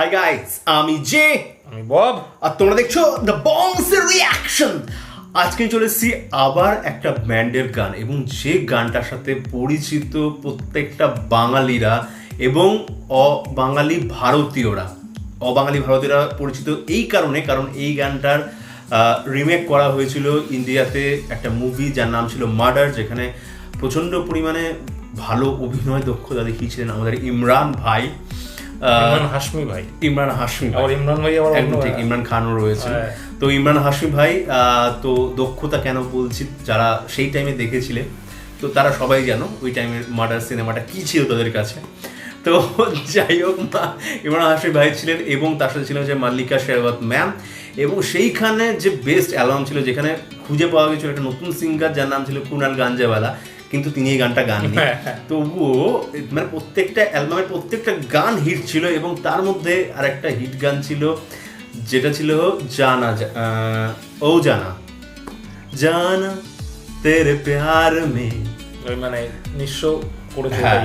High guys আমি জে আমি বব আর তোমরা দেখছ দ্য বংস রিয়াকশন আজকে চলে এসেছি আবার একটা ব্যান্ডের গান এবং যে গানটার সাথে পরিচিত প্রত্যেকটা বাঙালিরা এবং অবাঙালি ভারতীয়রা। অবাঙালি ভারতীয়রা পরিচিত এই কারণে কারণ এই গানটার রিমেক করা হয়েছিল ইন্ডিয়াতে একটা মুভি যার নাম ছিল মার্ডার যেখানে প্রচণ্ড পরিমাণে ভালো অভিনয় দক্ষতা দেখিয়েছিলেন আমাদের ইমরান ভাই। ইমরান হাসমি ভাই ইমরান। আবার ইমরান ভাই আবার একদম ঠিক ইমরান খানও রয়েছে হ্যাঁ। তো ইমরান হাসমি ভাই তো দক্ষতা কেন বলছি যারা সেই টাইমে দেখেছিলেন তো তারা সবাই জানো ওই টাইমের মার্ডার সিনেমাটা কি ছিল তাদের কাছে তো যাই হোক মা- ইমরান হাসমি ভাই ছিলেন এবং তার সাথে ছিলেন যে মাল্লিকা শেরওয়াত ম্যাম এবং সেইখানে যে বেস্ট অ্যালবাম ছিল যেখানে খুঁজে পাওয়া গেছিল একটা নতুন সিঙ্গার যার নাম ছিল কুনাল গাঞ্জাওয়ালা কিন্তু তিনি এই গানটা গান হ্যাঁ, হ্যাঁ। তবুও মানে প্রত্যেকটা অ্যালবামের প্রত্যেকটা গান হিট ছিল এবং তার মধ্যে আর একটা হিট গান ছিল যেটা ছিল জানা ও জানা জানা তেরে প্যার মে মানে নিঃস্ব করে হ্যাঁ।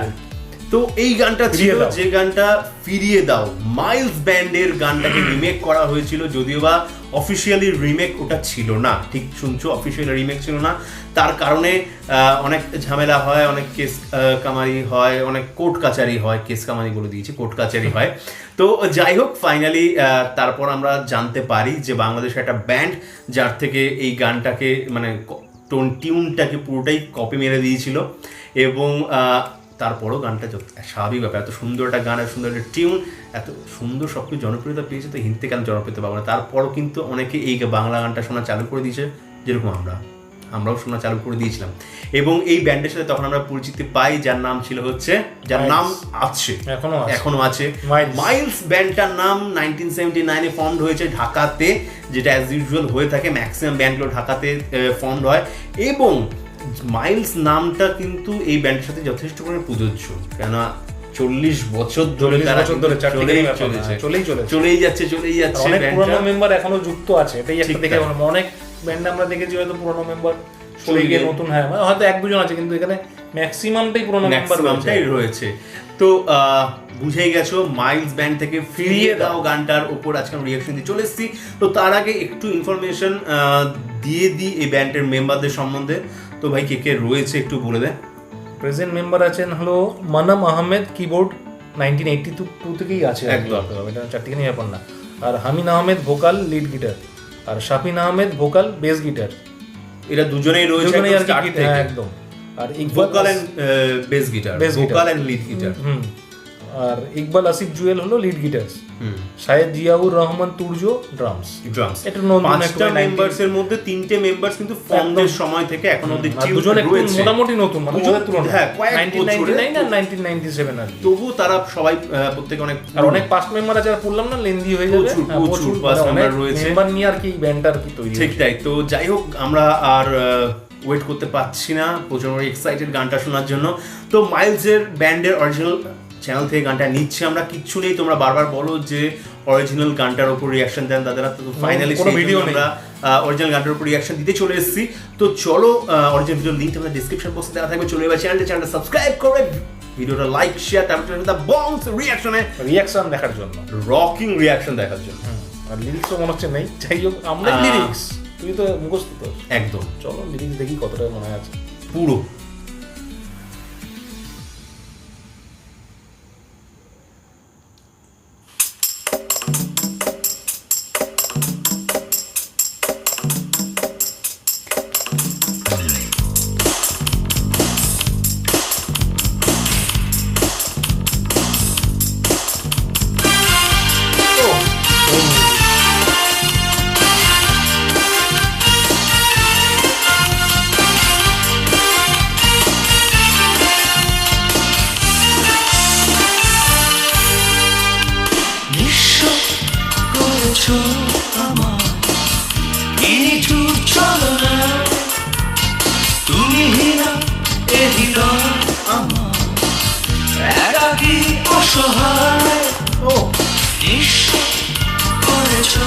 তো এই গানটা ছিল যে গানটা ফিরিয়ে দাও। মাইলস ব্যান্ডের গানটাকে রিমেক করা হয়েছিল যদিও বা অফিসিয়ালি রিমেক ওটা ছিল না। ঠিক শুনছো অফিসিয়ালি রিমেক ছিল না। তার কারণে অনেক ঝামেলা হয় অনেক কেস কামারি হয় অনেক কোর্ট কাচারি হয় কেস কামারি বলে দিয়েছি কোর্ট কাচারি হয়। তো যাই হোক ফাইনালি তারপর আমরা জানতে পারি যে বাংলাদেশের একটা ব্যান্ড যার থেকে এই গানটাকে মানে টোন টিউনটাকে পুরোটাই কপি মেরে দিয়েছিল। এবং তারপরও গানটা স্বাভাবিক ব্যাপার এত সুন্দর একটা গান এত সুন্দর একটা টিউন এত সুন্দর সব কিছু জনপ্রিয়তা পেয়েছে তো হিন্দি কেন জনপ্রিয়তা পাবো না। তারপরও কিন্তু অনেকে এই বাংলা গানটা শোনা চালু করে দিয়েছে যেরকম আমরা। আমরাও শোনা চালু করে দিয়েছিলাম। এবং এই ব্যান্ডের সাথে তখন আমরা পরিচিতি পাই যার নাম ছিল হচ্ছে যার নাম আছে। এখনও এখনও আছে. মাইলস ব্যান্ডটার নাম নাইনটিন সেভেন্টি নাইনে ফর্মড হয়েছে ঢাকাতে যেটা অ্যাজ ইউজুয়াল হয়ে থাকে ম্যাক্সিমাম ব্যান্ডগুলো ঢাকাতে ফর্মড হয়। এবং মাইলস নামটা কিন্তু এই ব্যান্ডের সাথে যথেষ্ট করে প্রযোজ্য। কেননা চল্লিশ বছর ধরে তারা ধরে চলেই চলেছে। হ্যাঁ, চলেই চলেছে। চলেই যাচ্ছে চলেই যাচ্ছে অনেক পুরনো মেম্বার এখনও যুক্ত আছে এটাই একটা দেখে অনেক ব্যান্ড আমরা দেখেছি হয়তো পুরনো মেম্বার চলে গিয়ে। নতুন হ্যাঁ মানে হয়তো এক দুজন আছে কিন্তু এখানে ম্যাক্সিমামটাই পুরনো মেম্বার রয়েছে। তো আহ, বুঝেই গেছো মাইলস ব্যান্ড থেকে ফিরিয়ে দাও। গানটার উপর আজকে আমি রিয়াকশন দিয়ে চলে এসেছি। তো তার আগে একটু ইনফরমেশন দিয়ে দিই এই ব্যান্ডের মেম্বারদের সম্বন্ধে। তো ভাই কে কে রয়েছে একটু বলে দে প্রেজেন্ট মেম্বার আছেন হলো Manam Ahmed keyboard nineteen eighty two থেকেই আছে। একদম। এটা চারটিখানি ব্যাপার না। আর Hamin Ahmed vocal lead guitar আর Shafin Ahmed vocal bass guitar এরা দুজনেই রয়েছে হ্যাঁ, একদম। আর Iqbal vocal and bass guitar. Vocal and lead guitar হুম। আর ইকবাল আসিফ জুয়েল হলো lead guitar Shahed Ziaur Rahman Turjo drums drums এটা নতুন পাঁচটা একটা 90 মেম্বার্স এর মধ্যে তিনটে মেম্বার্স কিন্তু ফর্মদের সময় থেকে এখন অবধি দুজন একটু মোটামুটি নতুন মানে দুজন- ওদের তুলনায়। হ্যাঁ, 1999 আর 1997 আর তবু তারা সবাই প্রত্যেকে অনেক আর অনেক পাস্ট মেম্বার আছে আর বললাম না লেন্দি হয়ে যাবে। প্রচুর, হ্যাঁ, প্রচুর প্রচুর past মানে রয়েছে। মেম্বার নিয়ে আর কি ব্যান্ডটা আর কি তৈরি ঠিক তাই তো যাই হোক আমরা আর ওয়েট করতে পারছি না। প্রচুর এক্সাইটেড গানটা শোনার জন্য। তো মাইলসের ব্যান্ডের অরিজিনাল চ্যানেল থেকে গানটা নিচ্ছি। আমরা কিচ্ছু নেই তোমরা বারবার বলো যে অরিজিনাল গানটার উপর রিয়াকশন দেন তাদের তো ফাইনালি নেই। আমরা অরিজিনাল গানটার উপর রিয়াকশন দিতে চলে এসেছি। তো চলো অরিজিনাল ভিডিও লিঙ্ক আমাদের ডিসক্রিপশন বক্সে দেওয়া থাকবে। চলে এবার চ্যানেলটা চ্যানেলটা সাবস্ক্রাইব করে ভিডিওটা লাইক শেয়ার তারপর দ্য বংস রিয়াকশনে রিয়াকশন দেখার জন্য। রকিং রিয়াকশন দেখার জন্য। আর লিরিক্সও মনে হচ্ছে নেই। যাই হোক আমরা লিরিক্স তুই তো মুখস্থ তো। একদম। চলো লিরিক্স দেখি কতটা মনে আছে। পুরো। হৃদয় আমার। একাকি অসহায়। ও। নিঃস্ব করেছ।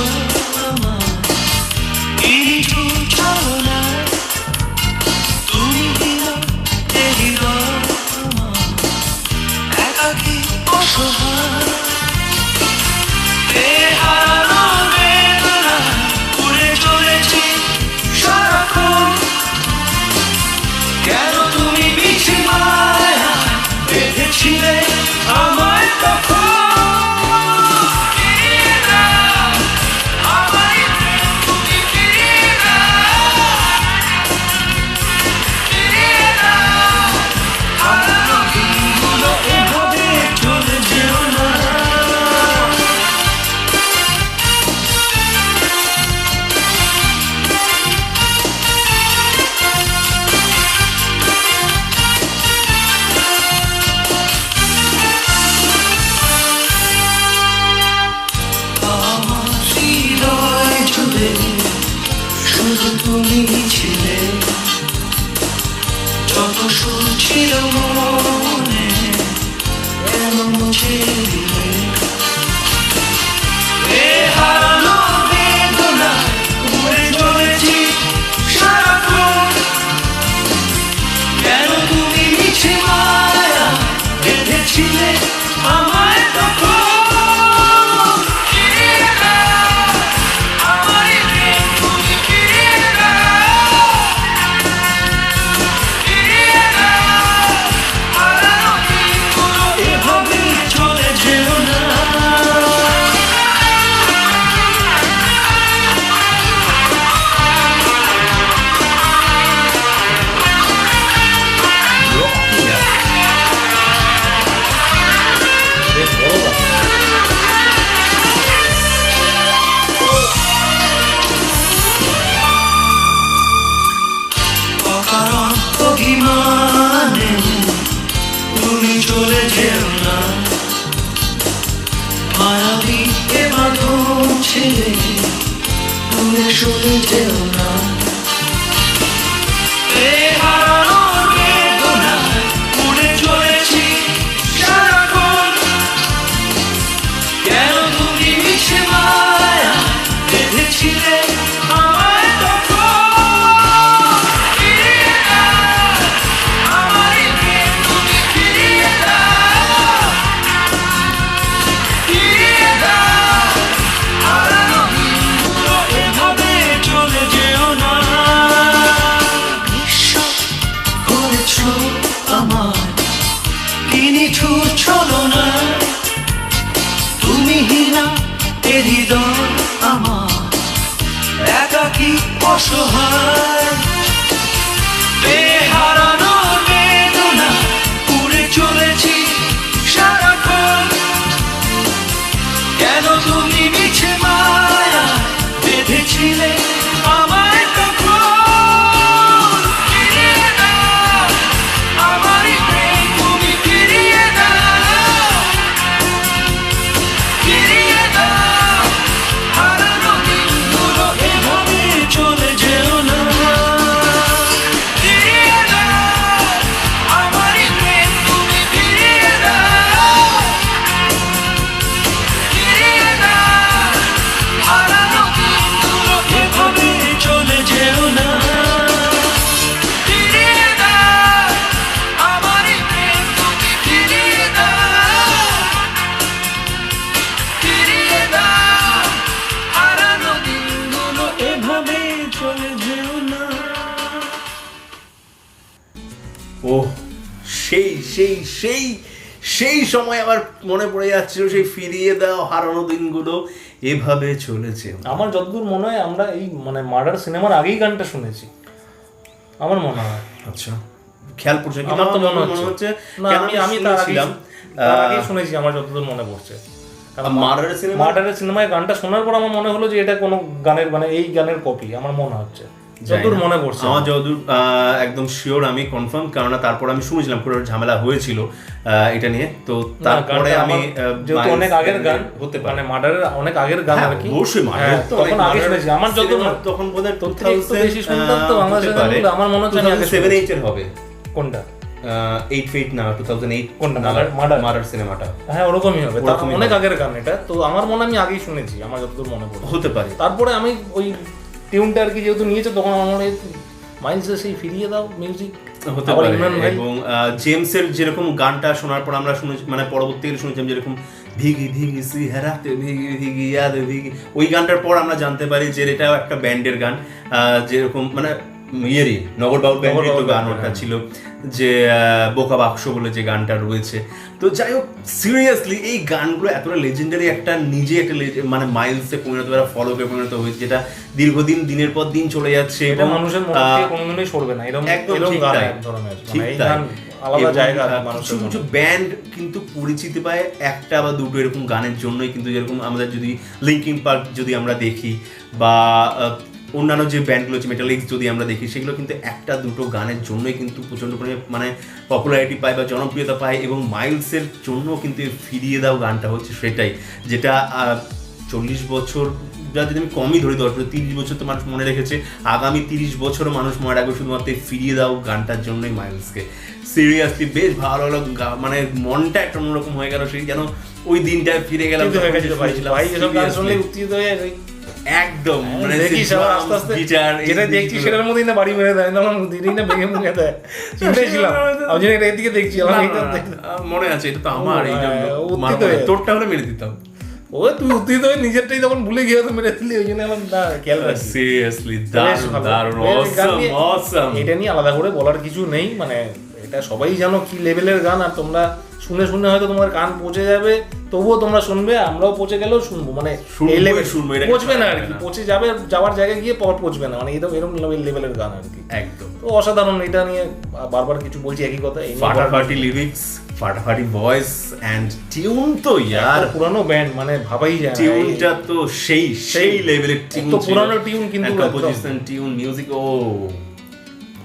এমন চলে যেও না। মায়াবী এ বাঁধন ছেড়ে তুমি চলে যেও না। হৃদয় আমার একাকি অসহায়। সময় আবার মনে পড়ে যাচ্ছিল সেই ফিরিয়ে দাও হারানো দিনগুলো। এভাবে চলেছে। আমার যতদূর মনে হয় আমরা এই মানে মার্ডার সিনেমার আগেই গানটা শুনেছি। আমার মনে হয়। আচ্ছা। খেয়াল পড়ছে আমার তো মনে হচ্ছে। আমি আমি তার শুনেছি। আমার যতদূর মনে পড়ছে। কারণ মার্ডারের সিনেমা মার্ডারের সিনেমায় গানটা শোনার পর আমার মনে হলো যে এটা কোনো গানের মানে এই গানের কপি আমার মনে হচ্ছে। যতদূর মনে পড়ছে আমার যতদূর একদম শিওর আমি কনফার্ম কারণ তারপর আমি শুনেছিলাম পুরো ঝামেলা হয়েছিল এটা নিয়ে। তো তারপরে আমি যেহেতু অনেক আগের গান হতে পারে মার্ডারের অনেক আগের গান হ্যাঁ, আর কি। অবশ্যই হ্যাঁ, মার্ডার অনেক তখন আগে শুনেছি আমার যত তখন বোধহয় তো আমার মনে হচ্ছে আমি 2007 8 এর হবে। কোনটা? এইট ফেট না টু থাউজেন্ড এইট কোনটা? মার্ডার সিনেমাটা হ্যাঁ ওরকমই হবে। অনেক আগের গান এটা তো আমার মনে হয় আমি আগেই শুনেছি আমার যতদূর মনে পড়ে হতে পারে। তারপরে আমি ওই টিউনটা আর কি যেহেতু নিয়েছে তখন আমার মনে হয় মাইন্ডসে সেই ফিরিয়ে দাও মিউজিক হতে পারে। এবং জেমসের যেরকম গানটা শোনার পর আমরা শুনেছি মানে পরবর্তীকালে শুনেছিলাম যেরকম ভিগি ভিগি সি হেরাতে ভিগি ভিগি ইয়াদে ভিগি। ওই গানটার পর আমরা জানতে পারি যে এটাও একটা ব্যান্ডের গান। যেরকম মানে ইয়েরই নগর বাউল ব্যান্ডের তো গান ওটা। ছিল যে বোকা বাক্স বলে যে গানটা রয়েছে তো যাই হোক সিরিয়াসলি এই গানগুলো এতটা লেজেন্ডারি একটা নিজে একটা মানে মাইলসে পরিণত ফলোকে পরিণত হয়েছে যেটা দীর্ঘদিন দিনের পর দিন চলে যাচ্ছে এটা মানুষের মন কোনোদিনই সরবে না এরকম একদম ঠিক গান তাই। এক ধরনের ঠিক মানে এই তাই। গান আলাদা জায়গা কিছু কিছু ব্যান্ড কিন্তু পরিচিতি পায় একটা বা দুটো এরকম গানের জন্যই কিন্তু যেরকম আমাদের যদি লিঙ্কিং পার্ক যদি আমরা দেখি বা অন্যান্য যে ব্যান্ডগুলো আছে মেটালিক্স যদি আমরা দেখি সেগুলো কিন্তু একটা দুটো গানের জন্যই কিন্তু প্রচণ্ড পরিমাণে মানে পপুলারিটি পায় বা জনপ্রিয়তা পায় এবং মাইলসের জন্য কিন্তু ফিরিয়ে দাও গানটা হচ্ছে সেটাই। যেটা চল্লিশ বছর যা যদি আমি কমই ধরি দশ বছর তিরিশ বছর তো মানুষ মনে রেখেছে আগামী তিরিশ বছরও মানুষ মনে রাখবে শুধুমাত্র ফিরিয়ে দাও গানটার জন্যই মাইলসকে সিরিয়াসলি বেশ ভালো হলো মানে মনটা একটা অন্যরকম হয়ে গেল সেই যেন ওই দিনটায় ফিরে গেলাম কিন্তু হয়ে একদম মানে আবার আস্তে আস্তে যেটা দেখছি সেটার মধ্যেই না বাড়ি মেরে দেয় না আমার না ভেঙে মুখে দেয়। চিন্তাই ছিলাম। আমি যেন এটা এদিকে দেখছি আমার মনে আছে এটা তো আমার এই জন্য। হ্যাঁ। তোরটা হলে মেরে দিতাম। ও তুই উত্তেজিত হয়ে নিজেরটাই তখন ভুলে গিয়ে তো মেরে দিলি ওই জন্য আমার খেয়াল রাখছি সিরিয়াসলি দারুণ দারুণ অসম অসম এটা নিয়ে আলাদা করে বলার কিছু নেই মানে এটা সবাই জানো কি লেভেলের গান আর তোমরা শুনে শুনে হয়তো তোমার কান পচে যাবে তবুও তোমরা শুনবে আমরাও পচে গেলেও শুনব। মানে এই level- শুনব, পচবে না আর কি পচে যাবে যাওয়ার জায়গায় গিয়ে পর পচবে না মানে এরকম এরকম লেভেলের গান আর কি। একদম। তো অসাধারণ এটা নিয়ে বারবার কিছু বলছি একই কথা ফাটাফাটি লিরিক্স ফাটাফাটি ভয়েস এন্ড টিউন তো ইয়ার। পুরানো ব্যান্ড মানে ভাবাই যায় টিউনটা তো সেই সেই লেভেলের টিউন এত পুরানো tune কিন্তু কম্পোজিশন টিউন মিউজিক ও।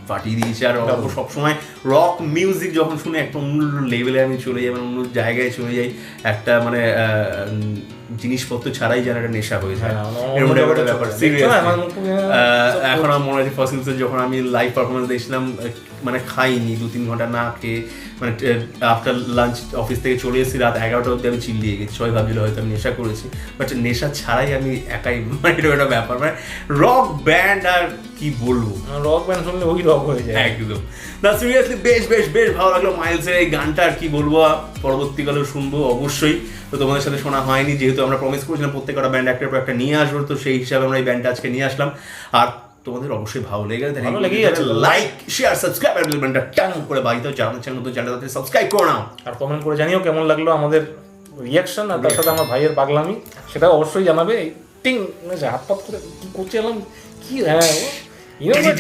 ফাটিয়ে দিয়েছে আর সবসময় রক মিউজিক যখন শুনে একটা অন্য লেভেলে আমি চলে যাই মানে অন্য জায়গায় চলে যাই একটা মানে জিনিসপত্র ছাড়াই যেন একটা নেশা হয়ে যায়। হ্যাঁ, এরকম ব্যাপার এখন আমার মনে হয় ফার্স্ট যখন আমি লাইভ পারফরমেন্স দেখছিলাম মানে খাইনি দু তিন ঘণ্টা না খেয়ে মানে আফটার লাঞ্চ অফিস থেকে চলে এসেছি রাত এগারোটা অবধি আমি চিল্লিয়ে গেছি। সবাই ভাবছিল হয়তো আমি নেশা করেছি বাট নেশা ছাড়াই আমি একাই মানে এটা একটা ব্যাপার। মানে রক ব্যান্ড আর কি বলব? রক ব্যান্ড শুনলে ওই রক হয়ে যায়। একদম। না সিরিয়াসলি বেশ বেশ বেশ ভালো লাগল। মাইলসের এই গানটা আর কি বলব পরবর্তীকালেও শুনব অবশ্যই। তো তোমাদের সাথে শোনা হয়নি যেহেতু আমরা প্রমিস করেছিলাম প্রত্যেকটা ব্যান্ড একটার পর একটা নিয়ে আসব তো সেই হিসাবে আমরা এই ব্যান্ডটা আজকে নিয়ে আসলাম। আর তোমাদের অবশ্যই ভালো লেগে গেলে ভালো আছে। লাইক শেয়ার সাবস্ক্রাইব আর বেলবাটনটা টাং করে বাড়িতে যারা চ্যানেল নতুন চ্যানেলটাতে সাবস্ক্রাইব করে নাও। আর কমেন্ট করে জানিও কেমন লাগল আমাদের রিয়াকশন আর তার সাথে আমার ভাইয়ের পাগলামি। সেটা অবশ্যই জানাবে। টিং মানে হাত পাত করে কি করছে এলাম? কি হ্যাঁ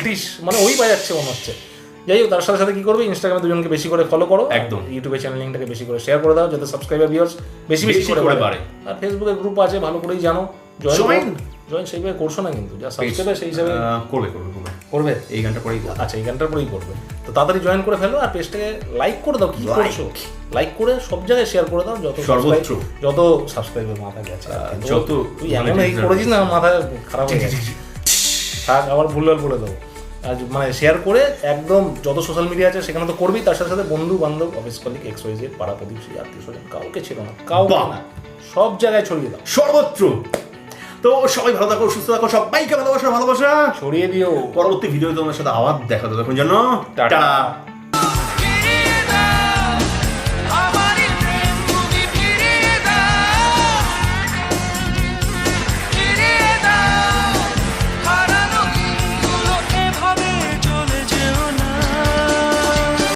ডিশ মানে ওই বাজাচ্ছে মনে হচ্ছে। যাই হোক তার সাথে সাথে কি করবে? ইনস্টাগ্রামে দুজনকে বেশি করে ফলো করো। একদম। ইউটিউবে চ্যানেল লিঙ্কটাকে বেশি করে শেয়ার করে দাও যাতে সাবস্ক্রাইবার ভিউয়ার্স বেশি বেশি করে বাড়ে। আর ফেসবুকে গ্রুপ আছে ভালো করেই জানো। জয়েন জয়েন সেইভাবে করছ না কিন্তু? যা সাবস্ক্রাইবার সেই হিসাবে করবে করবে এই গানটা পরেই আচ্ছা এই গানটার পরেই করবে। তো তাড়াতাড়ি জয়েন করে ফেলো আর পেজটাকে লাইক করে দাও কি. করছ? লাইক করে সব জায়গায় শেয়ার করে দাও যত সর্বত্র। যত সাবস্ক্রাইবার মাথা গেছে। যত তুই মানে এমন এই করেছিস না মাথা খারাপ হয়ে গেছে। থাক আবার ভুলভাল বলে দেবো। আর মানে শেয়ার করে একদম যত সোশ্যাল মিডিয়া আছে সেখানে তো করবি তার সাথে সাথে বন্ধু বান্ধব office colleague X Y Z পাড়া প্রতিবেশী আত্মীয় স্বজন কাউকে ছিল না কাউকে না। সব জায়গায় ছড়িয়ে দাও। সর্বত্র। তো সবাই ভালো থাকো সুস্থ থাকো সবাইকে ভালোবাসা ভালোবাসা। ছড়িয়ে দিও। পরবর্তী ভিডিও তোমার সাথে আবার দেখা তো তখন জন্য টাটা। টাটা।